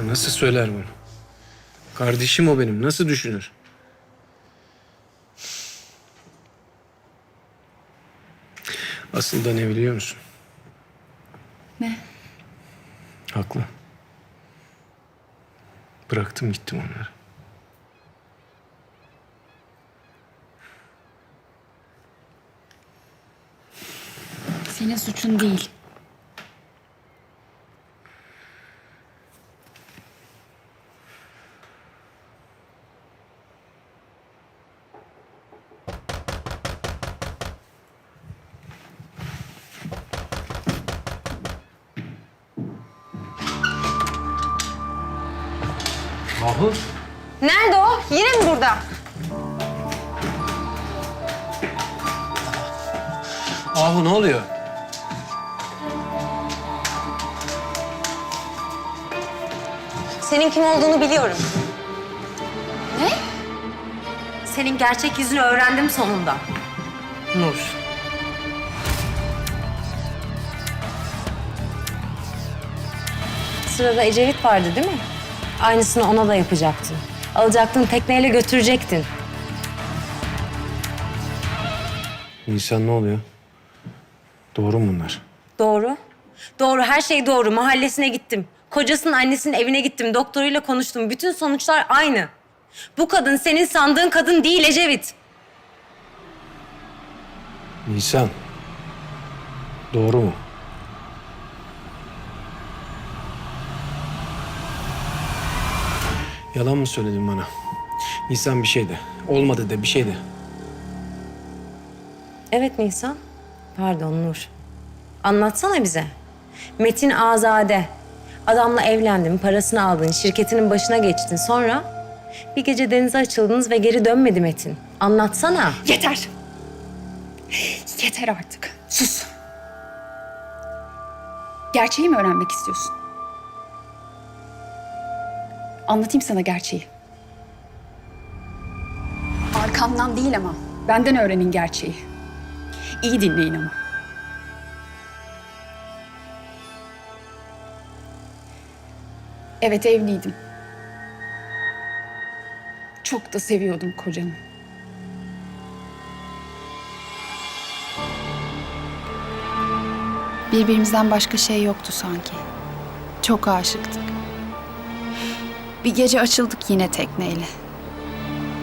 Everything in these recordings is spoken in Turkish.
Ya nasıl söyler bunu? Kardeşim o benim. Nasıl düşünür? Asıl da ne biliyor musun? Ne? Haklı. Bıraktım gittim onları. Senin suçun değil. Ahu. Nerede o? Yine mi burada? Ahu ne oluyor? Senin kim olduğunu biliyorum. Ne? Senin gerçek yüzünü öğrendim sonunda. Nur. Sırada Ecevit vardı değil mi? Aynısını ona da yapacaktın. Alacaktın tekneyle götürecektin. Nisan ne oluyor? Doğru mu bunlar? Doğru. Doğru, her şey doğru. Mahallesine gittim. Kocasının annesinin evine gittim. Doktoruyla konuştum. Bütün sonuçlar aynı. Bu kadın senin sandığın kadın değil Ecevit. Nisan. Doğru mu? Yalan mı söyledin bana? Nisan bir şey de. Olmadı de bir şey de. Evet Nisan. Pardon Nur. Anlatsana bize. Metin Azade. Adamla evlendin, parasını aldın, şirketinin başına geçtin. Sonra bir gece denize açıldınız ve geri dönmedi Metin. Anlatsana. Yeter. Yeter artık. Sus. Gerçeği mi öğrenmek istiyorsun? Anlatayım sana gerçeği. Arkamdan değil ama. Benden öğrenin gerçeği. İyi dinleyin ama. Evet evliydim. Çok da seviyordum kocamı. Birbirimizden başka şey yoktu sanki. Çok aşıktık. Bir gece açıldık yine tekneyle.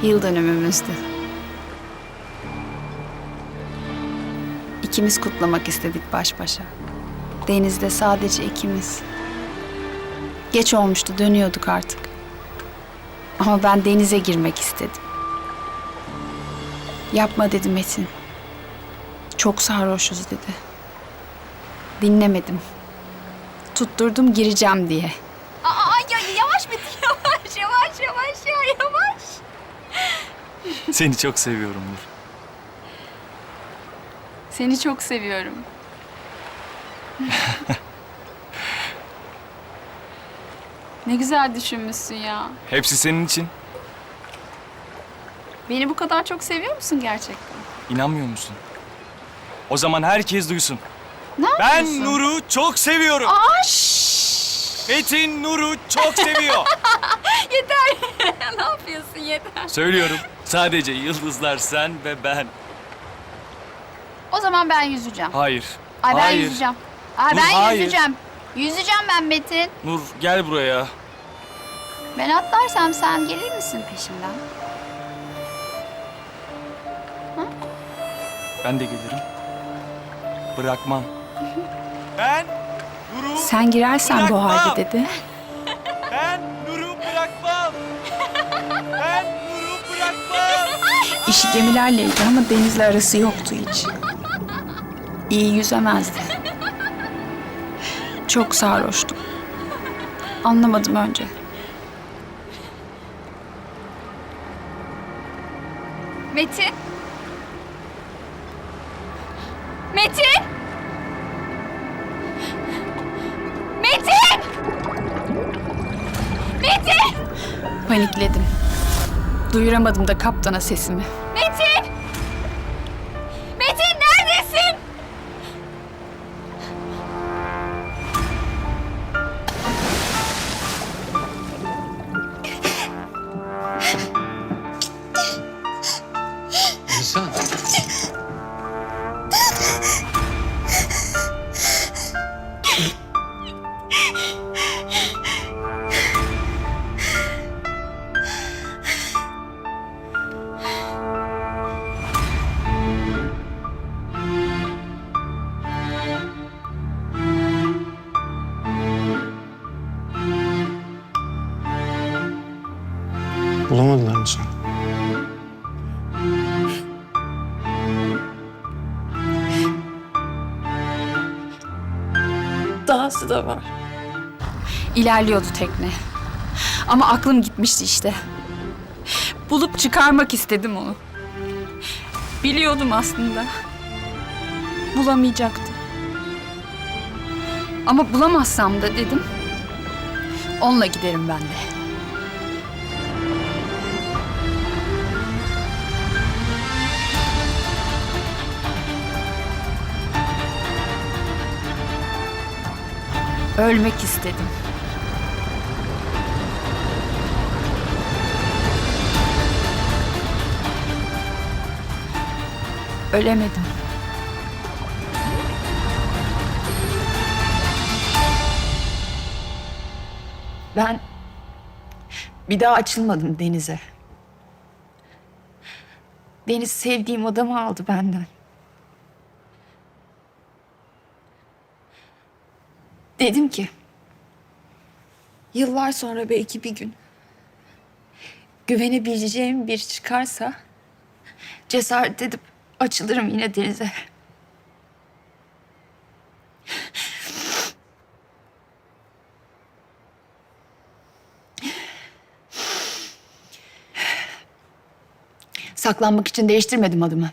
Yıl dönümümüzdü. İkimiz kutlamak istedik baş başa. Denizde sadece ikimiz. Geç olmuştu, dönüyorduk artık. Ama ben denize girmek istedim. Yapma dedi Metin. Çok sarhoşuz dedi. Dinlemedim. Tutturdum gireceğim diye. Seni çok seviyorum Nur. Seni çok seviyorum. ne güzel düşünmüşsün ya. Hepsi senin için. Beni bu kadar çok seviyor musun gerçekten? İnanmıyor musun? O zaman herkes duysun. Ne Ben yapıyorsun? Nur'u çok seviyorum. Aa, şşş! Metin Nur'u çok seviyor. ne yapıyorsun yeter. Söylüyorum. Sadece yıldızlar sen ve ben. O zaman ben yüzeceğim. Hayır. Ay ben hayır. yüzeceğim. Ay Dur, ben hayır. yüzeceğim. Yüzeceğim ben Metin. Nur gel buraya. Ben atlarsam sen gelir misin peşimden? Ben de gelirim. Bırakmam. Ben Nur'u Sen girersen bu Bırakmam. halde dedi. İşi gemilerleydi ama denizle arası yoktu hiç. İyi yüzemezdi. Çok sarhoştum. Anlamadım önce. Metin. Metin. Metin. Metin. Panikledim. Duyuramadım da kaptana sesimi. Metin! Metin neredesin? İnsan. Dahası da var. İlerliyordu tekne. Ama aklım gitmişti işte. Bulup çıkarmak istedim onu. Biliyordum aslında. Bulamayacaktım. Ama bulamazsam da dedim. Onunla giderim ben de. Ölmek istedim. Ölemedim. Ben bir daha açılmadım denize. Deniz sevdiğim adamı aldı benden. Dedim ki yıllar sonra belki bir gün güvenebileceğim bir çıkarsa cesaret edip açılırım yine denize. Saklanmak için değiştirmedim adımı.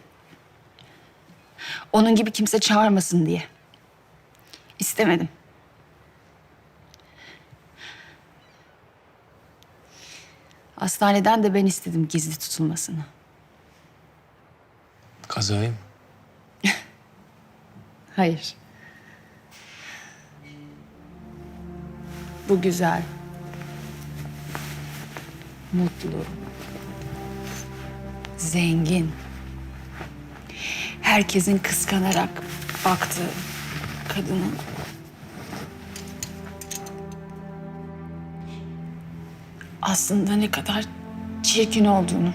Onun gibi kimse çağırmasın diye. İstemedim. Hastaneden de ben istedim gizli tutulmasını. Kazayı mı? Hayır. Bu güzel. Mutlu. Zengin. Herkesin kıskanarak baktığı kadının aslında ne kadar çirkin olduğunu